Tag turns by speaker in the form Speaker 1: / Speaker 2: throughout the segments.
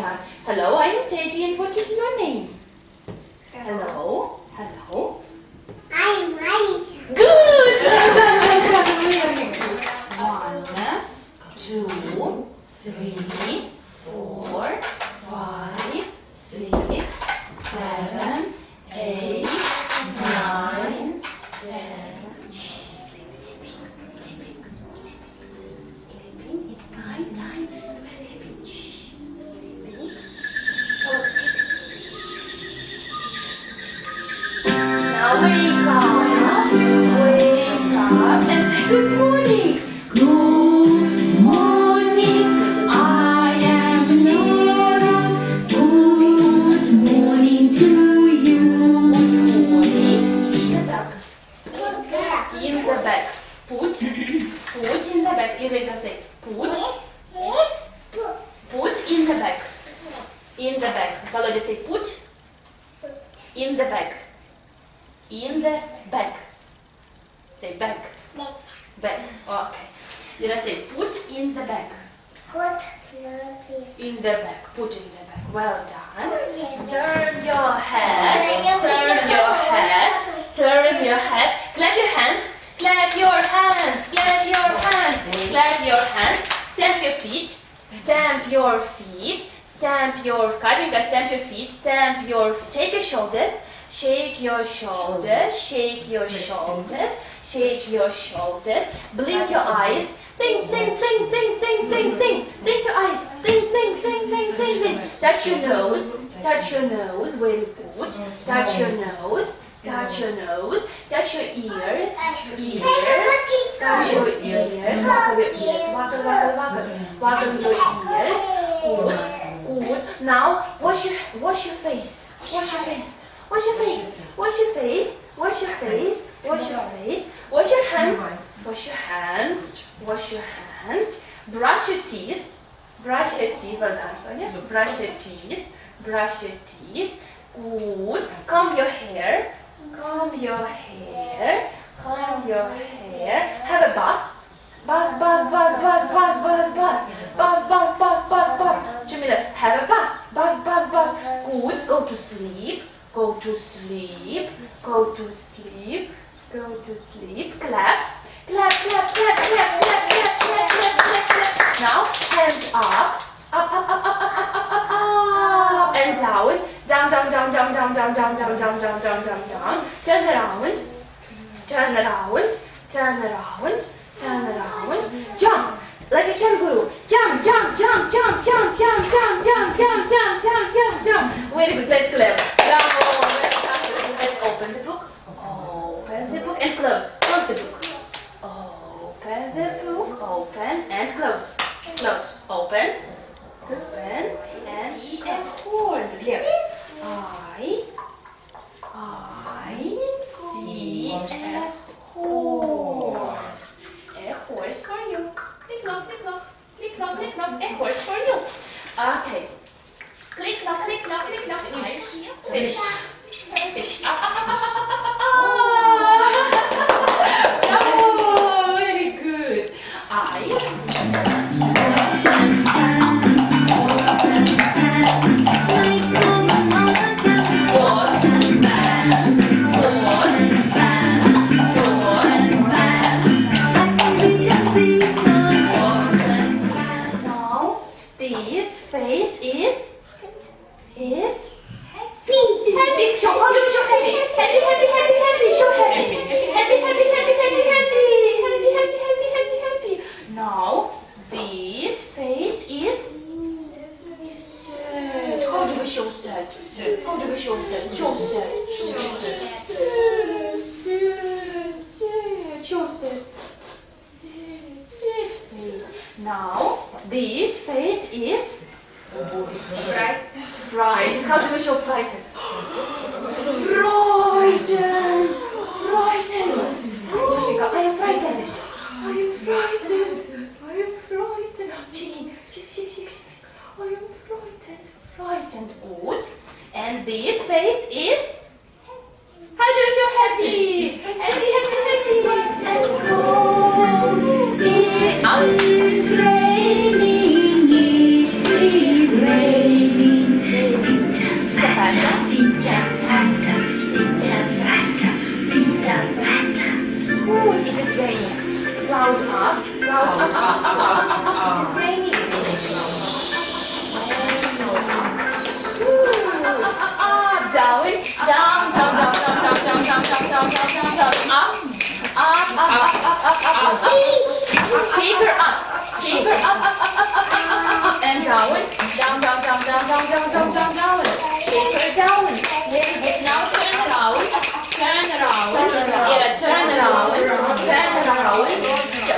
Speaker 1: Hello, I am Teddy, and what is your name? Hello. Hello.
Speaker 2: I'm Aisha.
Speaker 1: Good. Well done, well done. Really good. One, two, three, good morning. Good morning. I am Nora. Good morning to you. Good morning. In the back. In the back. Put. Put in the back. Lisa, say. Put. Put in the back. In the back. Volodya, say put. In the back. In the back. Say back. Back. Okay. Lila say put in the back. Put in the back. Put in the back. Well done. Turn your head. Turn your head. Turn your head. Clap your hands. Clap your hands. Clap your hands. Clap your hands. Stamp your feet. Stamp your feet. Stamp your Katinka, stamp your feet. Stamp your shake your shoulders. Shake your shoulders. Shake your shoulders. Shake your shoulders. Blink your eyes. Blink, blink, blink, blink, blink, blink, blink. Blink your eyes. Blink, blink, blink, blink, blink, blink. Touch your nose. Touch your nose. Very good. Touch your nose. Touch your nose. Touch your ears. Ears. Touch your ears. Waggle your ears. Waggle, waggle, waggle. Waggle your ears. Good. Good. Now wash your wash your face. Wash your face. Wash your face. Wash your face. Wash your face. Wash your face. Wash your hands. Wash your hands. Wash your hands. Brush your teeth. Brush your teeth. Well done, Sonia. Brush your teeth. Brush your teeth. Good. Comb your hair. Comb your hair. Comb your hair. Have a bath. Bath, bath, bath, bath, bath, bath, bath. Bath, bath, bath, bath, bath. Show me that. Have a bath. Bath, bath, bath. Good. Go to sleep. Go to sleep. Go to sleep. Go to sleep. Clap. Clap, clap, clap, clap, clap, clap, clap, clap, clap, clap. Now hands up. Up, up, up, up, up, up, up, up. And down. Down, down, down, down, down, down, down, down, down, down, down, down, down. Turn around. Turn around. Turn around. Turn around. Jump. Like a kangaroo. Jump, jump, jump, jump, jump, jump, jump, jump, jump, jump, jump, jump, jump. Very good. Let's clap. Bravo. Let's clap. Let's open the book. Open the book and close. Close the book. Open the book. Open and close. Close Open. Open and see a horse. Глеб. I. I see a horse. A horse for you. Click clock, click clock, click clock, click clock. A horse for you. Okay. Click clock, click clock, click clock. I see a fish. Fish. Up, up, up, up, up, up, up, up. Bravo. Very good. Eyes. Horse Now, this face is Right. Frightened. How do we show frightened? frightened. Frightened. Oh, Jessica, I am frightened. I am frightened. I am frightened. Shaking. Shake, shake, shake. I am frightened. Frightened. Good. And this face is. How do you show? Happy, Route up. Route up. up, up, up. It is raining in English. Down, down, down, down, down, down, down, down, down, down, down, up, up, up, up, up, up, up, up. up, up, up, up, up, up, up, up, up, up, up, up, up, and down, down, down, down, down, down, down, down.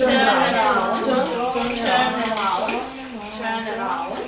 Speaker 1: Turn around. Turn around. Turn it around.